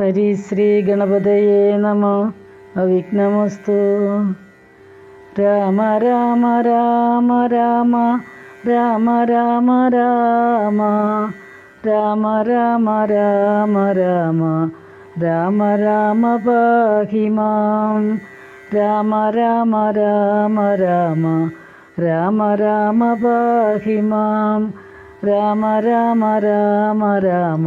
हरिश्रीगणपतये नमो अविघ्नमस्तु राम राम राम राम राम राम राम राम राम राम राम राम राम पाहि मां राम राम राम राम राम राम पाहि मां राम राम राम राम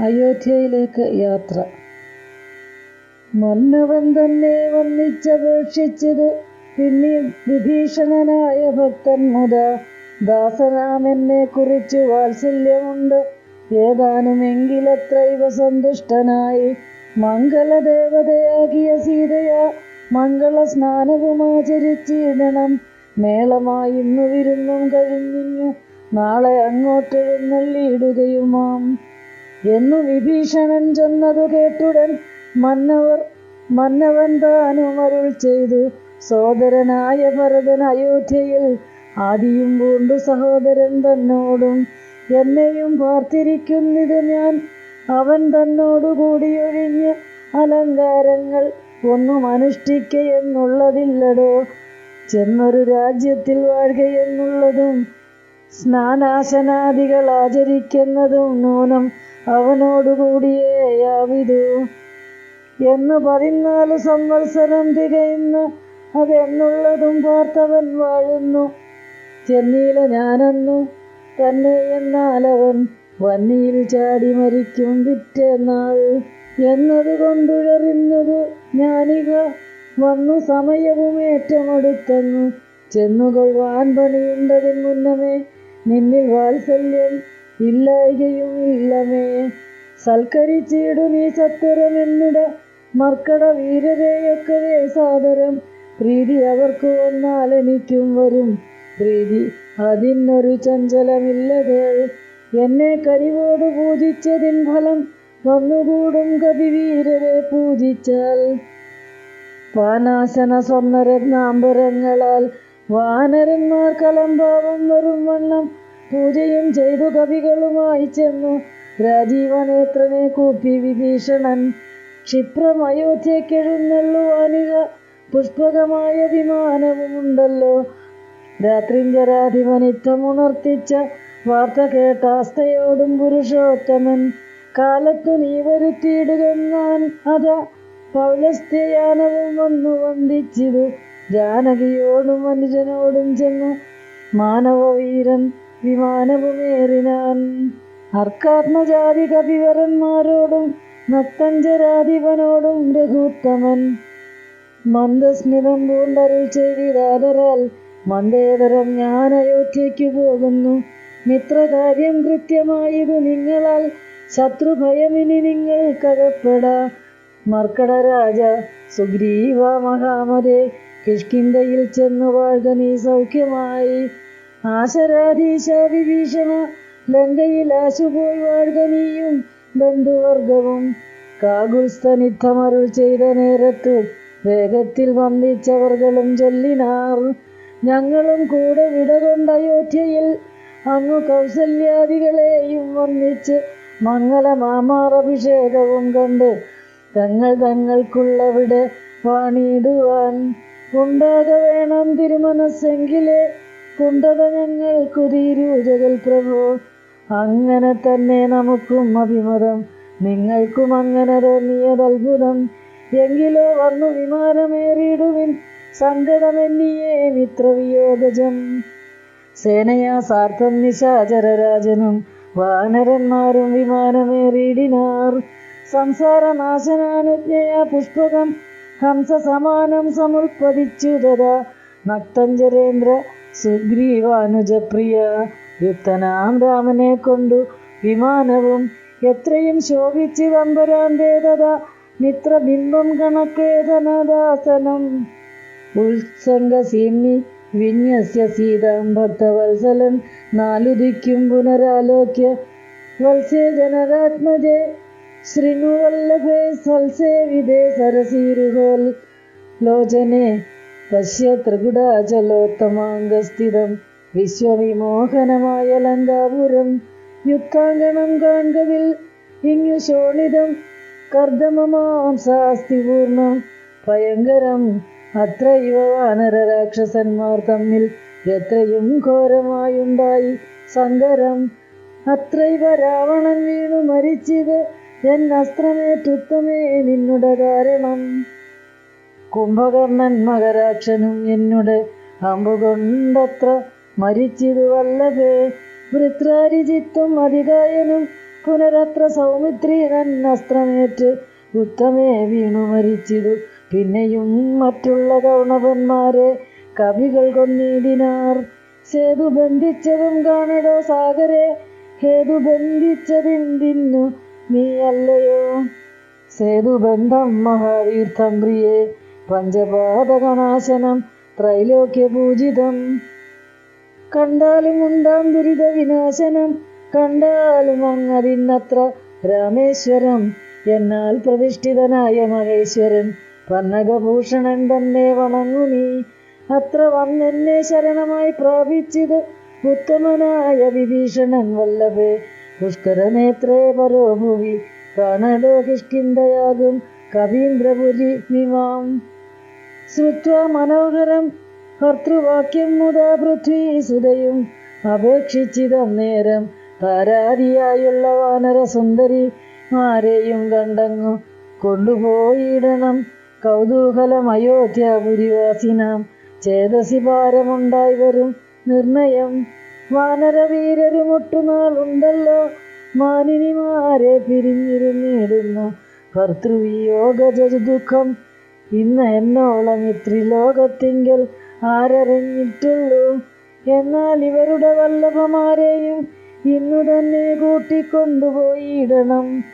അയോധ്യയിലേക്ക് യാത്ര. മന്നവൻ തന്നെ വന്നിച്ചപേക്ഷിച്ചത് പിന്നെ വിഭീഷണനായ ഭക്തൻ മുത. ദാസനാമെന്നെ കുറിച്ച് വാത്സല്യമുണ്ട്. ഏതാനുമെങ്കിലത്രൈവ സന്തുഷ്ടനായി. മംഗളദേവതയാകിയ സീതയ മംഗള സ്നാനവുമാചരിച്ചിടണം മേളമായി ഇന്നു വിരുന്നും കഴിഞ്ഞിഞ്ഞു നാളെ അങ്ങോട്ടെഴുന്നള്ളിയിടുകയുമാം എന്നു വിഭീഷണൻ ചെന്നതു കേട്ടുടൻ മന്നവർ മന്നവൻ താനും അരുൾ ചെയ്തു. സോദരനായ ഭരതൻ അയോധ്യയിൽ ആദിയും പൂണ്ടു സഹോദരൻ തന്നോടും എന്നെയും പാർത്തിരിക്കുന്നത് ഞാൻ. അവൻ തന്നോടുകൂടിയൊഴിഞ്ഞ് അലങ്കാരങ്ങൾ ഒന്നും അനുഷ്ഠിക്കയെന്നുള്ളതില്ലടോ ചെന്നൊരു രാജ്യത്തിൽ വാഴുകയെന്നുള്ളതും സ്നാനാശനാദികൾ ആചരിക്കുന്നതും നൂനം അവനോടുകൂടിയേയാവിതു എന്ന് പതിനാല് സംവത്സരം തികയുന്ന. അതെന്നുള്ളതും പാർത്തവൻ വാഴുന്നു. ചെന്നീല ഞാനെന്നു തന്നെ എന്നാലവൻ വന്നിയിൽ ചാടി മരിക്കും പിറ്റേന്നാൾ എന്നതുകൊണ്ടുഴറിഞ്ഞതു ഞാനിക വന്നു സമയവും ഏറ്റമെടുത്തെന്നു. ചെന്നുകൊള്ളുവാൻ പണിയുണ്ടതിന് മുന്നമേ നിന്നിൽ വാത്സല്യം ഇല്ലായികയും ഇല്ലമേ. സൽക്കരിച്ചിടു നീ സത്വരം എന്നിട. മർക്കട വീരരെയൊക്കവേ സാദരം. പ്രീതി അവർക്ക് വന്നാൽ എനിക്കും വരും. പ്രീതി അതിനൊരു ചഞ്ചലമില്ലതേ. എന്നെ കരിവോട് പൂജിച്ചതിൻ ഫലം വന്നുകൂടും കവിവീരരെ പൂജിച്ചാൽ. പാനാശന സ്വർണരത്നാംബരങ്ങളാൽ വാനരന്മാർ കലംഭാവം വരും വണ്ണം പൂജയും ചെയ്തു കവികളുമായി ചെന്നു. രാജീവനേത്രനെ കൂപ്പി വിഭീഷണൻ. ക്ഷിപ്രം അയോധ്യക്കെഴുന്നള്ളുവാനിക പുഷ്പകമായ വിമാനവുമുണ്ടല്ലോ രാത്രിഞ്ചരാധിപനിത്തമുണർത്തിച്ച വാർത്ത കേട്ടാസ്ഥയോടും പുരുഷോത്തമൻ. കാലത്തു നീ വരുത്തിയിടുകെന്നാൻ അത പൗലസ്ത്യയാനവും വന്നു വന്ദിച്ചിതു. ജാനകിയോടും മനുജനോടും ചെന്നു മാനവവീരൻ വിമാനവുമേറിനാൻ അർക്കാത്മജാതി കവിവരന്മാരോടും നത്തഞ്ചരാധിപനോടും രഘുത്തമൻ മന്ദസ്മിതം പൂണ്ടരുൾ ചെയ്തിരാതരാൽ മന്ദേതരം ഞാൻ അയോധ്യയ്ക്കു പോകുന്നു. മിത്രകാര്യം കൃത്യമായത് നിങ്ങളാൽ ശത്രുഭയമിനി നിങ്ങൾക്കകപ്പെടാ. മർക്കട രാജ സുഗ്രീവ മഹാമതേ കിഷ്കിന്തയിൽ ചെന്നു വാഴ്ക നീ സൗഖ്യമായി. ആശരാധീശ വിഭീഷണ ലങ്കയിൽ ആശുപോയി വാഴ്ക ബന്ധുവർഗവും. കാകുൽസ്ഥനിത്തമരുൾ ചെയ്ത നേരത്ത് വേഗത്തിൽ വന്നിച്ചവർകളും ചൊല്ലിനാർ. ഞങ്ങളും കൂടെ വിടകൊണ്ട അയോധ്യയിൽ അങ്ങു കൗസല്യാദികളെയും വന്നിച്ച് മംഗളമാമാറഭിഷേകവും കണ്ട് തങ്ങൾ തങ്ങൾക്കുള്ളവിടെ പണിയിടുവാൻ ഉണ്ടാക വേണം തിരുമനസ്സെങ്കിലേ കുണ്ടത കുതിരൂജകൽ തീരൂ ജഗൽ പ്രഭു. അങ്ങനെ തന്നെ നമുക്കും അഭിമതം. നിങ്ങൾക്കും അങ്ങനെ തോന്നിയതത്ഭുതം എങ്കിലോ വന്നു വിമാനമേറിയിടുവിൻ സങ്കടമെന്നിയേ മിത്രവിയോഗജം സേനയാ സാർത്ഥം നിശാചരരാജനും വാനരന്മാരും വിമാനമേറിയിടിനാർ. സംസാരനാശനാനുജ്ഞയാ പുഷ്പകം ഹംസ സമാനം സമുൽപ്പതിച്ചു തഥാ. നക്തഞ്ചരേന്ദ്ര സുഗ്രീവാനുജപ്രിയ യുക്തനാം രാമനെ കൊണ്ടു വിമാനവും എത്രയും ശോഭിച്ച് വമ്പരാന്തേ തഥാ മിത്രബിംബം കണക്കേതനദാസനം. ഉത്സംഗസീമി വിന്യസ്യ സീതാം ഭക്തവത്സലൻ നാലുദിക്കും പുനരാലോക്യ വത്സേ ജനരാത്മജേ. ശൃണുവല്ലഭേ സൽസേവിതേ സരസീരുഹോൽ ലോചനെ. പശ്യ ത്രികുടാചലോത്തമാംഗസ്ഥിതം വിശ്വവിമോഹനമായ ലങ്കാപുരം യുക്താങ്കണം കാൺകവിൽ ഇങ്ങു ശോണിതം. കർദമമാം സാസ്തിപൂർണം. ഭയങ്കരം. അത്രൈവ വാനര രാക്ഷസന്മാർ തമ്മിൽ എത്രയും ഘോരമായുണ്ടായി സങ്കരം. അത്രൈവ രാവണൻ വീണു മരിച്ചത് എന്നസ്ത്രമേറ്റുത്തമേ നിന്നുടെ കാരണം. കുംഭകർണൻ മകരാക്ഷനും എന്നുടെ അമ്പുകൊണ്ടത്ര മരിച്ചിതു വല്ലഭേ വൃത്രാരിചിത്തും അധികായനും പുനരത്ര സൗമിത്രി നന്നസ്ത്രമേറ്റ് ഉത്തമേ വീണു മരിച്ചിതു. പിന്നെയും മറ്റുള്ള കൗണവന്മാരെ കവികൾ കൊന്നിടിനാർ സേതു ബന്ധിച്ചതും കാണടോ സാഗരെ ഹേതു ബന്ധിച്ചതിന്തിന്നു നീ അല്ലയോ സേതുബന്ധം മഹാതീർത്ഥം പ്രിയേ പഞ്ചപാതകനാശനം ത്രൈലോക്യപൂജിതം. കണ്ടാലും ഉണ്ടാം ദുരിത വിനാശനം കണ്ടാലും അങ്ങതിന്നത്ര രാമേശ്വരം. എന്നാൽ പ്രതിഷ്ഠിതനായ മഹേശ്വരൻ പന്നകഭൂഷണൻ തന്നെ വണങ്ങു നീ. അത്ര വന്നെന്നെ ശരണമായി പ്രാപിച്ചത് ഉത്തമനായ വിഭീഷണൻ വല്ലഭേ. പുഷ്കരനേത്രേ പരോഭുവി കാണടോ കിഷ്കിന്തയാകും കവീന്ദ്രപുരി നിമാം ശ്രുത്വാ മനോഹരം ഭർത്തൃവാക്യം മുതാ പൃഥ്വീ സുതയും അപേക്ഷിച്ചിതം നേരം പരാതിയായുള്ള വാനരസുന്ദരി ആരെയും കണ്ടങ്ങു കൊണ്ടുപോയിടണം. കൗതൂഹലം അയോധ്യാപുരിവാസിനാം ചേതസി ഭാരമുണ്ടായി വരും നിർണയം. വാനരവീരരുമൊട്ടുനാളുണ്ടല്ലോ മാനിനിമാരെ പിരിഞ്ഞിരുന്നിടുന്നു ഭർത്തൃവിയോഗ ദുഃഖം ഇന്ന് എന്നോളം ത്രിലോകത്തിങ്കൽ ആരറിഞ്ഞിട്ടുള്ളൂ. എന്നാൽ ഇവരുടെ വല്ലഭമാരെയും ഇന്നു തന്നെ കൂട്ടിക്കൊണ്ടുപോയിടണം.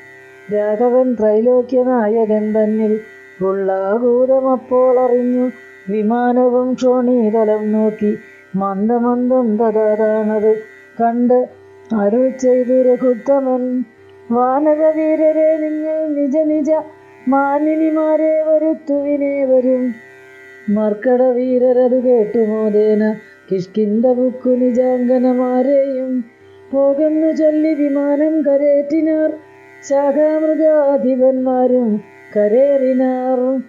രാഘവൻ ത്രൈലോക്യനായകൻ തന്നിൽ ഉള്ളാകൂതമപ്പോൾ അറിഞ്ഞു. വിമാനവും ക്ഷോണീതലം നോക്കി മന്ദമന്ദം തഥാതാണത് കണ്ട് അരുൾ ചെയ്തു രഘുത്തമൻ. വാനരവീരരെ നിങ്ങൾ നിജ നിജ മാനിനിമാരെ വരുത്തുവിനേ വരും. മർക്കട വീരരത് കേട്ടു മോദേന. കിഷ്കിന്ത ബുക്കു നിജാങ്കനമാരെയും പോകുന്നു ചൊല്ലി വിമാനം കരേറ്റിനാർ. ശാഖാമൃഗാധിപന്മാരും കരേറിനാർ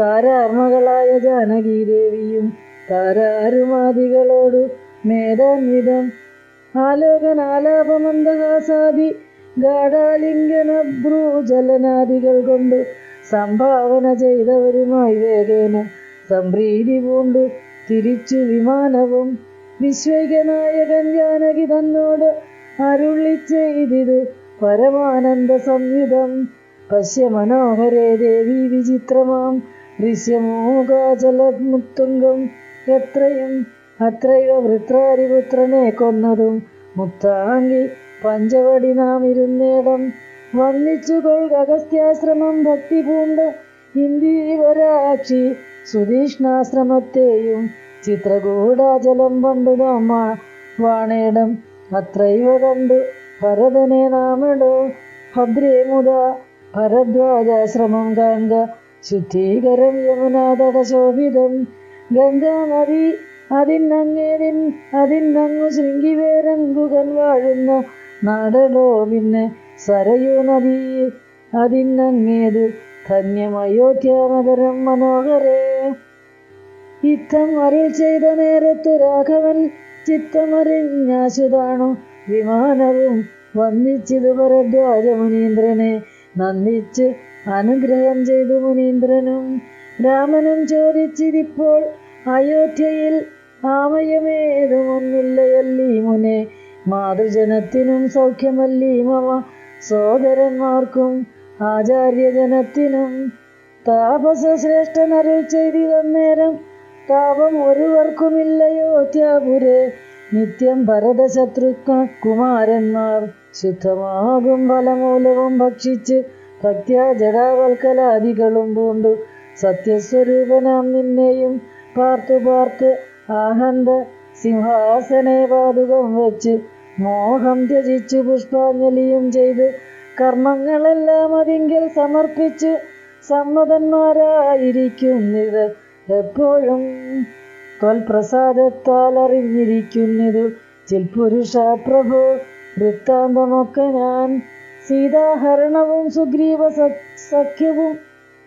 താരാർമകളായ ജാനകീദേവിയും താരാരുമാദികളോടു മേധാൻവിധം ആലോകനാലാപമന്ദഹാസാദി ഗാഠാലിംഗന ഭ്രൂജലനാദികൾ കൊണ്ട് സംഭാവന ചെയ്തവരുമായി വേഗേന സംപ്രീതി പൂണ്ടു തിരിച്ചു വിമാനവും വിശ്വൈകനായകൻ ജാനകി തന്നോട് അരുളി ചെയ്തിതു പരമാനന്ദ സംയുതം. പശ്യ മനോഹരേ ദേവി വിചിത്രമാം. ദൃശ്യമൂകാചലമുത്തുങ്കം എത്രയും അത്രയോ വൃത്രാരിപുത്രനെ കൊന്നതും മുത്താങ്കി പഞ്ചവടി നാം ഇരുന്നേടം വർണിച്ചു കൊൾകഗസ്ത്യാശ്രമം ഭക്തി പൂണ്ട് ഇന്ദീവരാക്ഷി സുതീഷ്ണാശ്രമത്തെയും ചിത്രകൂടാചലം പണ്ടു നാം വാണേടം. അത്രൈവ കണ്ടു ഭരതനെ നാമിടോ. ഭദ്രേ മുത ഭരദ്വാജാശ്രമം കാൺക ശുദ്ധീകരം യമുനാതട ശോഭിതം ഗംഗാനദി അതിനങ്ങേതിൻ അതിനങ്ങു ശൃംഗിവേരൻ ഗുഹൻ വാഴുന്ന നാടടോ പിന്നെ സരയൂ നദി അതിനങ്ങേത് ധന്യമയോധ്യ നഗരം മനോഹരേ. ഇത്തം അരുൾ ചെയ്ത നേരത്തു രാഘവൻ ചിത്തമറിഞ്ഞാശുതാണു വിമാനവും വന്നിച്ചിതു ഭരദ്വാജ മുനീന്ദ്രനെ നന്ദിച്ച് അനുഗ്രഹം ചെയ്തു മുനീന്ദ്രനും. രാമനും ചോദിച്ചിരിപ്പോൾ അയോധ്യയിൽ ആമയമേതുമൊന്നില്ലയല്ലീ മുനെ. മാതൃജനത്തിനും സൗഖ്യമല്ലീ മമ സോദരന്മാർക്കും ആചാര്യജനത്തിനും. താപസ ശ്രേഷ്ഠനരുൾ ചെയ്തിതന്നേരം താപം ഒരുവർക്കുമില്ലയോ ത്യാപുരെ. നിത്യം ഭരതശത്രുഘ്ന കുമാരന്മാർ ശുദ്ധമാകും ഫലമൂലവും ഭക്ഷിച്ച് ഭക്ത്യാ ജടാവൽക്കലാദികളും പൂണ്ടു. സത്യസ്വരൂപനാം നിന്നെയും പാർത്തു പാർത്ത് ആഹന്ത സിംഹാസനെ പാതുകം വെച്ച് മോഹം ത്യജിച്ച് പുഷ്പാഞ്ജലിയും ചെയ്ത് കർമ്മങ്ങളെല്ലാം അതിങ്കിൽ സമർപ്പിച്ച് സമ്മതന്മാരായിരിക്കുന്നത് എപ്പോഴും ത്വൽപ്രസാദത്താൽ അറിഞ്ഞിരിക്കുന്നത് ചിൽപുരുഷ പ്രഭു വൃത്താന്തമൊക്കെ ഞാൻ. സീതാഹരണവും സുഗ്രീവ സഖ്യവും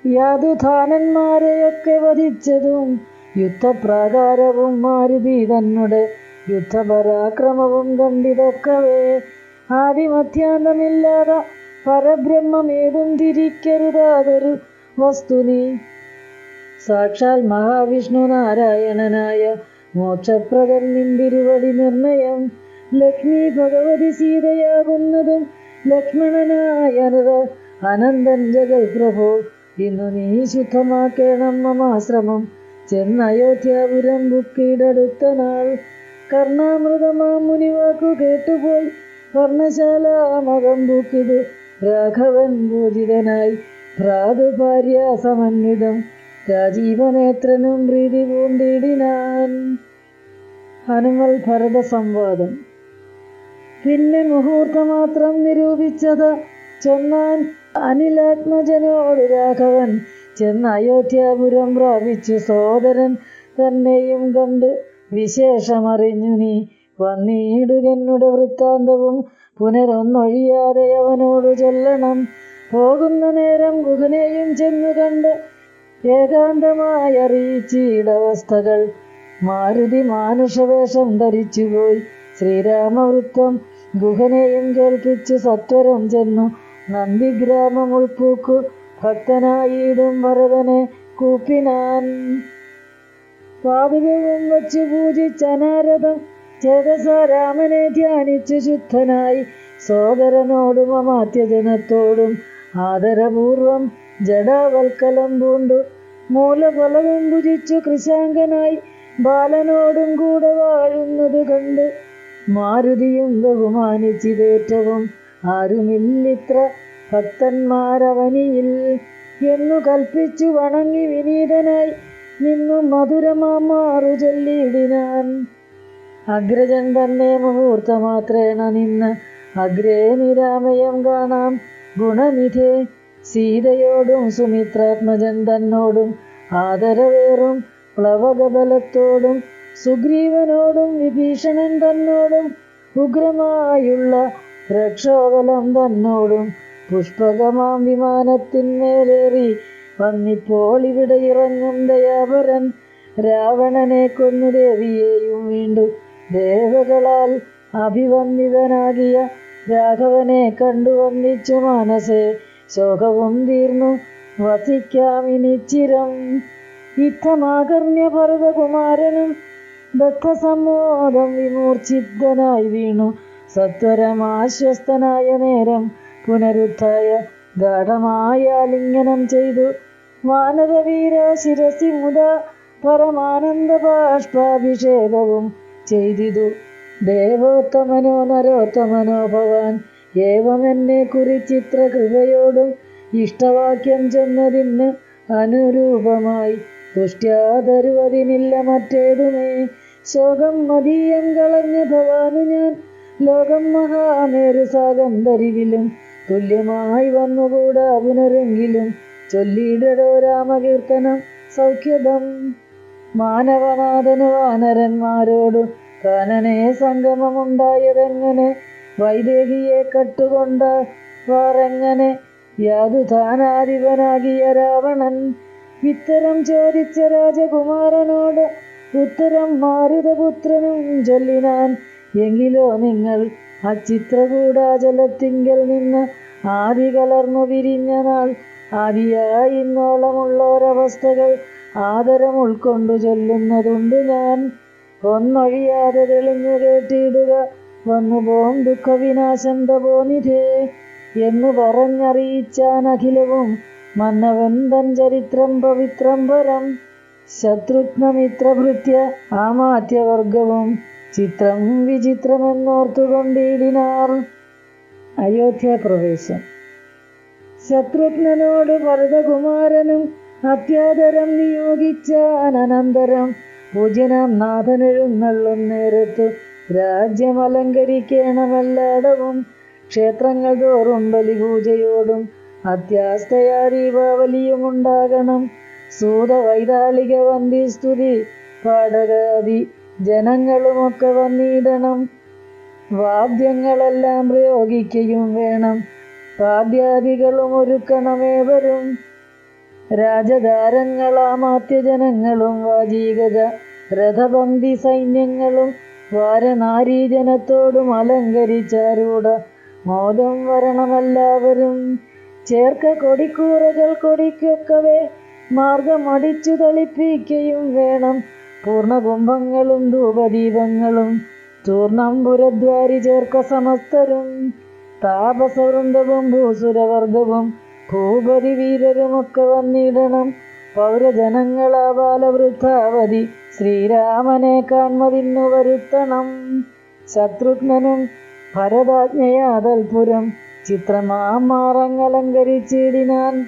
യാതുധാനന്മാരെയൊക്കെ വധിച്ചതും യുദ്ധപ്രാകാരവും മാരുതി തന്നെ യുദ്ധപരാക്രമവും കണ്ടിതൊക്കവേ. ആദിമധ്യാന്തമില്ലാതെ പരബ്രഹ്മമേതും തിരിക്കരുതാതൊരു വസ്തുനി. സാക്ഷാൽ മഹാവിഷ്ണു നാരായണനായ മോക്ഷപ്രദൻ നിന്തിരുവടി നിർണയം. ലക്ഷ്മി ഭഗവതി സീതയാകുന്നതും ലക്ഷ്മണനായ അനുര- അനന്തൻ ജഗൽ പ്രഭു. ഇന്നു നീ ശുദ്ധമാക്കേണം മമാശ്രമം. ചെന്ന് അയോധ്യാപുരം ബുക്കിടടുത്ത നാൾ കർണാമൃതമാ മുനിവാക്കു കേട്ടുപോയി. വർണശാല മകം പൂക്കിത്. രാഘവൻ മോചിതനായി പ്രാതു ഭാര്യ സമന്വിതം. രാജീവനേത്രനും പ്രീതി പൂണ്ടിടിനാൻ. ഹനുമൽ ഭരത സംവാദം പിന്നെ മുഹൂർത്തമാത്രം നിരൂപിച്ചത് ചെന്നാൻ അനിലാത്മജനോട് രാഘവൻ. ചെന്ന് അയോധ്യാപുരം പ്രാപിച്ചു. സോദരൻ തന്നെയും കണ്ട് വിശേഷമറിഞ്ഞു നീ. വന്നീടുകെന്നുടെ വൃത്താന്തവും പുനരൊന്നൊഴിയാതെ അവനോട് ചൊല്ലണം. പോകുന്ന നേരം ഗുഹനെയും ചെന്നു കണ്ട് ഏകാന്തമായി അറിയിച്ചിടവസ്ഥകൾ മാരുതി മാനുഷവേഷം ധരിച്ചുപോയി. ശ്രീരാമവൃത്തം ഗുഹനെയും കേൾപ്പിച്ചു സത്വരം ചെന്നു. നന്ദിഗ്രാമം ഉൾപ്പൂക്കു ഭക്തനായിടും വരവനെ കൂപ്പിനാൻ. പാതുകവും പൂജിച്ച പൂജിച്ചനാരദം ചേതസ രാമനെ ധ്യാനിച്ചു ശുദ്ധനായി സോദരനോടും അമാത്യജനത്തോടും ആദരപൂർവം ജടാവൽക്കലം പൂണ്ടു. മൂലഫലവും ഭുജിച്ചു കൃശാങ്കനായി ബാലനോടും കൂടെ വാഴുന്നത് കണ്ട് മാരുതിയും ബഹുമാനിച്ചിതേറ്റവും ആരുമില്ലിത്ര ഭക്തന്മാരവനിയിൽ എന്നു കൽപ്പിച്ചു വണങ്ങി വിനീതനായി നിന്നു മധുരമാറു ചൊല്ലിയിടിനാൻ. അഗ്രജൻ തന്നെ മുഹൂർത്തമാത്രേണ നിന്ന് അഗ്രേ നിരാമയം കാണാം. ഗുണനിധേ സീതയോടും സുമിത്രാത്മജൻ തന്നോടും ആദരവേറും പ്ലവകബലത്തോടും സുഗ്രീവനോടും വിഭീഷണൻ തന്നോടും ഉഗ്രമായുള്ള പ്രക്ഷോഭലം തന്നോടും. പുഷ്പകമാം വിമാനത്തിന്മേലേറി വന്നിപ്പോൾ ഇവിടെ ഇറങ്ങും ദയാപരൻ രാവണനെ കൊന്നു ദേവിയെയും വീണ്ടു. ദേവകളാൽ അഭിവന്ദിതനാകിയ രാഘവനെ കണ്ടു വന്ദിച്ചു മാനസേ. ശോകവും തീർന്നു. വസിക്കാമിനിച്ചിരം യുദ്ധമാകർണ്യ ഭരതകുമാരനും ദത്തസമ്മോദം വിമൂർച്ഛിതനായി വീണു. സത്വരമാശ്വസ്തനായ നേരം പുനരുദ്ധായ ഗാഠമായ ആലിംഗനം ചെയ്തു. വാനരവീര ശിരസി മുത പരമാനന്ദ ബാഷ്പാഭിഷേകവും ചെയ്തിതു. ദേവോത്തമനോ നരോത്തമനോ ഭവാൻ ഏവമെന്നെ കുറിച്ചിത്ര കൃപയോടും ഇഷ്ടവാക്യം ചെന്നതിന് അനുരൂപമായി. തുഷ്ട്യാതരുവതിനില്ല മറ്റേതുമേ. ശോകം മതീയം കളഞ്ഞ ഭവാനു ഞാൻ ലോകം മഹാമേരു സാഗന്ധരികിലും തുല്യമായി വന്നുകൂടാ പുനരെങ്കിലും. ചൊല്ലിയിടടോ രാമകീർത്തനം സൗഖ്യദം. മാനവനാഥന് വാനരന്മാരോട് കാനനെ സംഗമമുണ്ടായതെങ്ങനെ? വൈദേഹിയെ കട്ടുകൊണ്ട വാറെങ്ങനെ? യാതു താനാധിപനാകിയ രാവണൻ ഇത്തരം ചോദിച്ച രാജകുമാരനോട് ഉത്തരം മാരുതപുത്രനും ചൊല്ലിനാൻ എങ്കിലോ നിങ്ങൾ അച്ചിത്രകൂടാചലത്തിങ്കൽ നിന്ന് ആദി കലർന്നു വിരിഞ്ഞ നാൾ ആദിയായി ഇന്നോളമുള്ളോരവസ്ഥകൾ ആദരം ഉൾക്കൊണ്ടു ചൊല്ലുന്നതുണ്ട് ഞാൻ. ഒന്നൊഴിയാതെ തെളിഞ്ഞു കേട്ടിടുക വന്നു പോം ദുഃഖവിനാശം തപോനിധേ എന്ന് പറഞ്ഞറിയിച്ചാൻ അഖിലവും മന്നവൻ തൻ ചരിത്രം പവിത്രം പരം. ശത്രുഘ്നമിത്രഭൃത്യ ആമാത്യവർഗവും ചിത്രം വിചിത്രമെന്നോർത്തുകൊണ്ടിടിനാർ. അയോധ്യ പ്രവേശം ശത്രുഘ്നനോട് ഭരതകുമാരനും അത്യാദരം നിയോഗിച്ച അനന്തരം പൂജ്യനാം നാഥനെഴുന്നള്ളും നേരത്തു രാജ്യം അലങ്കരിക്കണമല്ലാടവും ക്ഷേത്രങ്ങൾ തോറും ബലിപൂജയോടും അത്യാസ്തയാ ദീപാവലിയും ഉണ്ടാകണം സൂത വൈതാളിക വന്തി സ്തുതി പാടകാതി ജനങ്ങളുമൊക്കെ വന്നിടണം. വാദ്യങ്ങളെല്ലാം പ്രയോഗിക്കുകയും വേണം. പാദ്യാദികളും ഒരുക്കണമേവരും രാജധാരങ്ങളാമാത്യജനങ്ങളും വാചീകത രഥപന്തി സൈന്യങ്ങളും വാരനാരീജനത്തോടും അലങ്കരിച്ചാരൂഢ മോദം വരണമെല്ലാവരും. ചേർക്ക കൊടിക്കൂറകൾ കൊടിക്കൊക്കവേ മാർഗമടിച്ചു തളിപ്പിക്കുകയും വേണം. പൂർണകുംഭങ്ങളും ധൂപദീപങ്ങളും ചൂർണം പുരദ്വാരി ചേർക്ക സമസ്തരും. താപസവൃന്ദവും ഭൂസുരവർഗവും ഭൂപതി വീരരുമൊക്കെ വന്നിടണം. പൗരജനങ്ങളാ ബാലവൃദ്ധാവതി ശ്രീരാമനെ കാൺമതിന്നു വരുത്തണം. ശത്രുഘ്നനും ഭരതാജ്ഞയാതൽപുരം ചിത്രമാറങ്ങലങ്കരിച്ചിടിനാൻ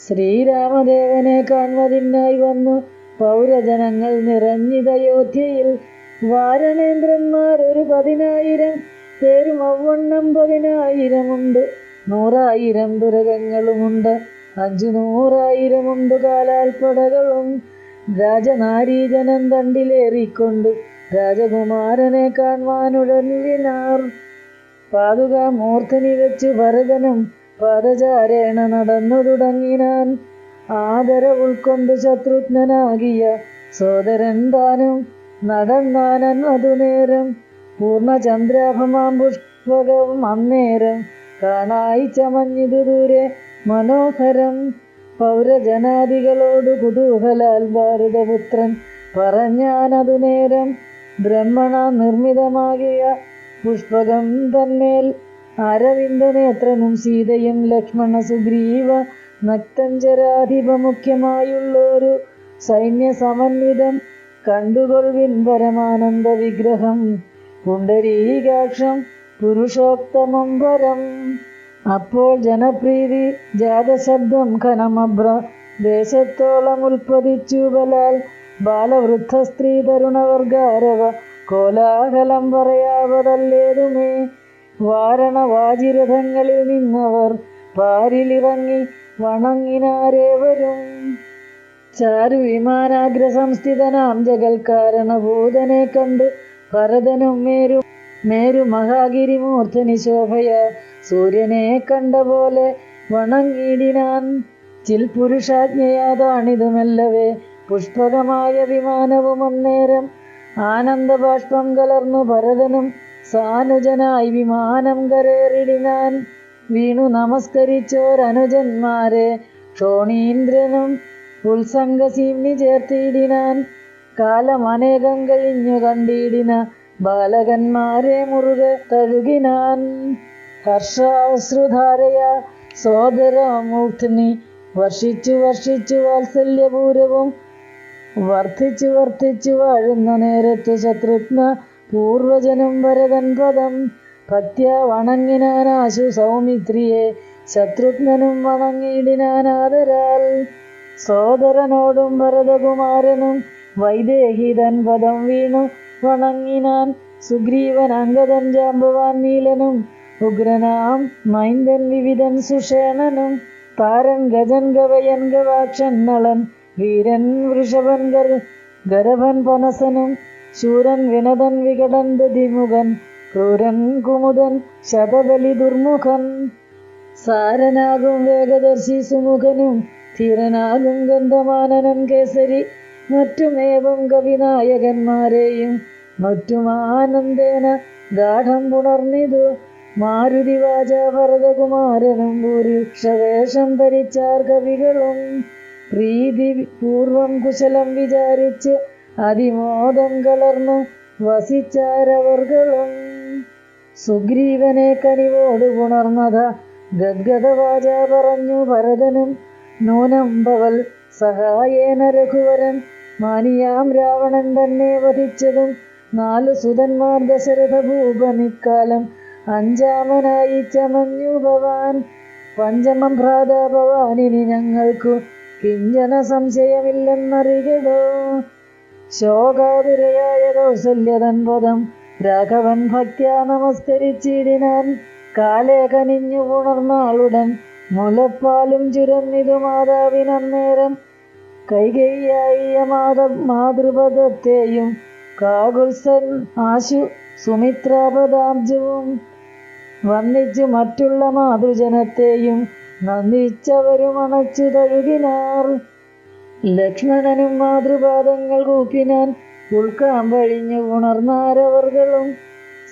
ശ്രീരാമദേവനെ കാൺമതിനായി വന്നു പൗരജനങ്ങൾ നിറഞ്ഞിതയോധ്യയിൽ വാരണേന്ദ്രന്മാർ ഒരു പതിനായിരം പേരും അവണ്ണം പതിനായിരമുണ്ട്. നൂറായിരം ദുരകങ്ങളുമുണ്ട്. അഞ്ചു നൂറായിരമുണ്ട് കാലാൽപ്പടകളും. രാജനാരീജനം തണ്ടിലേറിക്കൊണ്ട് രാജകുമാരനെ കാൺവാനുടലിനാർ പാതുക മൂർത്തനി വെച്ച് ഭരതനും പാദചാരേണ നടന്നു തുടങ്ങിനാൻ ആദര ഉൾക്കൊണ്ട് ശത്രുഘ്നനാകിയ സോദരൻ താനും നടന്നാനൻ അതുനേരം പൂർണചന്ദ്രാഭമാം പുഷ്പകവും അന്നേരം കാണായി ചമഞ്ഞിതു ദൂരെ മനോഹരം. പൗരജനാദികളോട് കുതൂഹലാൽ ഭാരതപുത്രൻ പറഞ്ഞാനതു നേരം ബ്രഹ്മണ നിർമ്മിതമാകിയ പുഷ്പകം തന്മേൽ അരവിന്ദനേത്രനും സീതയും ലക്ഷ്മണ സുഗ്രീവ നക്തഞ്ചരാധിപ മുഖ്യമായുള്ളൊരു സൈന്യ സമന്വിതം കണ്ടുകൊൾവിൻ പരമാനന്ദ വിഗ്രഹം. പുണ്ടരീകാക്ഷം പുരുഷോത്തമം വരം. അപ്പോൾ ജനപ്രീതി ജാതശബ്ദം ഖനമഭ്ര ദേശത്തോളം ഉൽപ്പതിച്ചു ബലാൽ. ബാലവൃദ്ധ സ്ത്രീ തരുണവർഗാരവ. കോലാഹലം പറയാവതല്ലേതുമേ? വാരണവാജിരഥങ്ങളിൽ നിന്നവർ പാരിലിറങ്ങി വണങ്ങിനാരേവരും ചാരു വിമാനാഗ്ര സംസ്ഥിതനാം ജഗൽ കാരണഭൂതനെ കണ്ടു ഭരതനും മേരു മേരു മഹാഗിരിമൂർത്തനി ശോഭയ സൂര്യനെ കണ്ട പോലെ വണങ്ങിടിനാൻ ചിൽ പുരുഷാജ്ഞയാതാണിതുമെല്ലവേ. പുഷ്പകമായ വിമാനവും അന്നേരം ആനന്ദബാഷ്പം കലർന്നു ഭരതനും സാനുജനായി വിമാനം കരേറിടിനാൻ വീണു നമസ്കരിച്ചോരനുജന്മാരെ. ക്ഷോണീന്ദ്രനും ഉത്സംഗസീമ്നി ചേർത്തിടിനാൻ കാലമനേകം കഴിഞ്ഞു കണ്ടിടിന ബാലകന്മാരെ മുറുകെ തഴുകിനാൻ. ഹർഷാശ്രുധാരയ സോദരമൂർത്തിനി വർഷിച്ചു വർഷിച്ചു വാത്സല്യപൂരവും വർദ്ധിച്ചു വർദ്ധിച്ചു വാഴുന്ന നേരത്ത് ശത്രുഘ്ന പൂർവജനും വരതൻ പദം. പത്യ വണങ്ങിനാനാശു സൗമിത്രിയെ ശത്രുഘ്നനും വണങ്ങിയിടിനാനാദരാൽ. സോദരനോടും ഭരതകുമാരനും വൈദേഹിതൻ പദം വീണു. വണങ്ങിനാൻ സുഗ്രീവൻ അംഗതൻ ജാമ്പവാൻ നീലനും. ഉഗ്രനാം മൈന്ദൻ വിവിധൻ സുഷേണനും. താരൻ ഗജൻ ഗവയൻ ഗവാക്ഷൻ നളൻ. വീരൻ വൃഷഭൻ ഗരഭൻ പനസനും. ശൂരൻ വിനതൻ വികടൻ ദതിമുഖൻ ക്രൂരൻ കുമുദൻ ശതബലി ദുർമുഖൻ. സാരനാകും വേഗദർശി സുമുഖനും. ധീരനാകും ഗന്ധമാനനൻ കേസരി. മറ്റുമേവം കവിനായകന്മാരെയും മറ്റും ആനന്ദേന ഗാഠം പുണർന്നിതു. മാരുതിവാച ഭരതകുമാരനും ഭൂരിക്ഷവേഷം ധരിച്ചാർ കവികളും. പ്രീതി പൂർവം കുശലം വിചാരിച്ച് അതിമോദം കലർന്നു വസിച്ചാരവർകളും സുഗ്രീവനെ കനിവോട് പുണർന്നത ഗദ്ഗദവാച പറഞ്ഞു ഭരതനും നൂനം ഭവൽ സഹായേന രഘുവരൻ മാനിയാം രാവണൻ തന്നെ വധിച്ചതും നാല് സുതന്മാർ ദശരഥ ഭൂപനിക്കാലം അഞ്ചാമനായി ചമഞ്ഞു ഭവാൻ. പഞ്ചമം ഭ്രാത ഭവാനിനി ഞങ്ങൾക്കു കിഞ്ചന സംശയമില്ലെന്നറിയതോ ശോകാതുരയായ കൗസല്യതൻ പദം രാഘവൻ ഭക്യ നമസ്കരിച്ചിടിനാൻ. കാലേ കനിഞ്ഞു പുണർന്നാളുടൻ മുലപ്പാലും ചുരന്നിതു മാതാവിനന്നേരം കൈകൈയായ മാത മാതൃപദത്തെയും കാകുൽസൻ ആശു സുമിത്രാപദാബ്ജവും വന്നിച്ചു മറ്റുള്ള മാതൃജനത്തെയും നന്ദിച്ചവരും അണച്ചു തഴുകിനാർ. ലക്ഷ്മണനും മാതൃപാദങ്ങൾ കൂപ്പിനാൻ ഉൾക്കാമ്പഴിഞ്ഞു ഉണർന്നാരവർകളും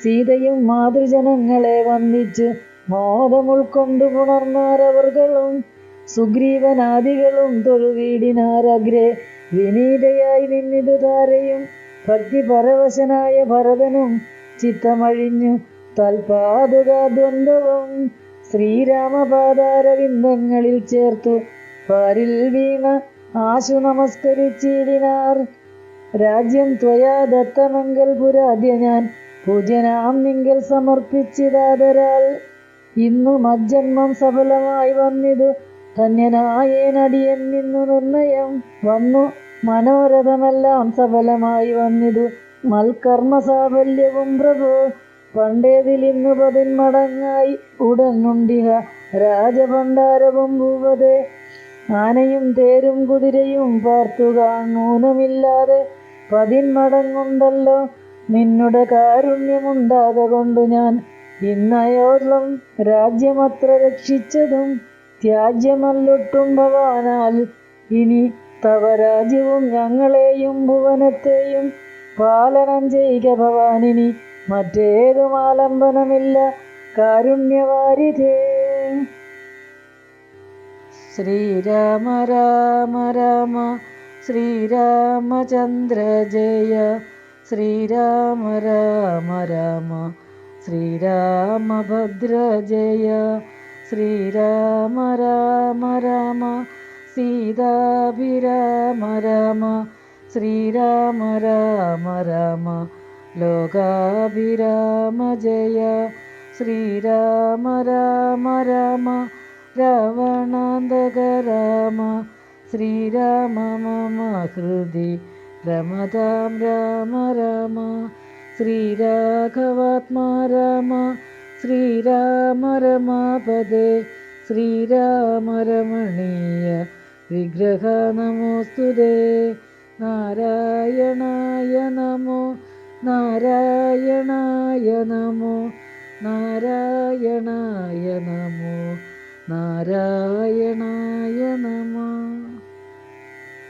സീതയും മാതൃജനങ്ങളെ മോദം മോദമുൾക്കൊണ്ടു പുണർന്നാരവർകളും സുഗ്രീവനാദികളും തൊഴുവീടിനാരഗ്രേ. വിനീതയായി നിന്നിതു താരയും ഭക്തി പരവശനായ ഭരതനും ചിത്തമഴിഞ്ഞു തൽപാതുക ദ്വന്ദ്വവും ശ്രീരാമപാദാരവിന്ദങ്ങളിൽ ചേർത്തു. പാരിൽ വീണ ആശു നമസ്കരിച്ചിടിനാർ. രാജ്യം ത്വയാ ദത്തമെങ്കൽ പുരാദ്യ ഞാൻ പൂജനാം നിങ്കൽ സമർപ്പിച്ചിതാതരാൽ ഇന്നു മജ്ജന്മം സഫലമായി വന്നിതു. ധന്യനായേനടിയൻ നിന്നു നിർണയം വന്നു. മനോരഥമെല്ലാം സഫലമായി വന്നിതു. മൽക്കർമ്മ സാഫല്യവും പ്രഭു പണ്ടേതിലിന്നു പതിന്മടങ്ങായി. ഉടനുണ്ടിഹ രാജഭണ്ഡാരവും ഭൂപതേ. ആനയും തേരും കുതിരയും പാർത്തു കാണൂനമില്ലാതെ പതിന്മടങ്ങുണ്ടല്ലോ. നിന്നുടെ കാരുണ്യമുണ്ടാക കൊണ്ടു ഞാൻ ഇന്നയോളം രാജ്യമത്ര രക്ഷിച്ചതും ത്യാജ്യമല്ലൊട്ടും ഭവാനാൽ ഇനി തവ രാജ്യവും ഞങ്ങളെയും ഭുവനത്തെയും പാലനം ചെയ്യുക ഭവാനിനി മറ്റേതും ആലംബനമില്ല. കാരുണ്യവാരിധേ. ശ്രീരാമ രാമ രാമ ശ്രീരാമചന്ദ്ര ജയ. ശ്രീരാമ രാമ രാമ ശ്രീരാമഭദ്ര ജയ. श्रीराम राम राम सीताभिराम राम श्रीराम राम राम लोकाभिराम जय श्रीराम राम राम रावणन्दग राम श्रीराम मम हृदि रमतां राम राम श्रीराघवात्मा राम श्रीराघवत्मा रम ശ്രീരാമ രമാപദേ ശ്രീരാമ രമണീയ വിഗ്രഹ നമോസ്തുതേ നാരായണായ നമോ നാരായണായ നമോ നാരായണായ നമോ നാരായണായ നമോ.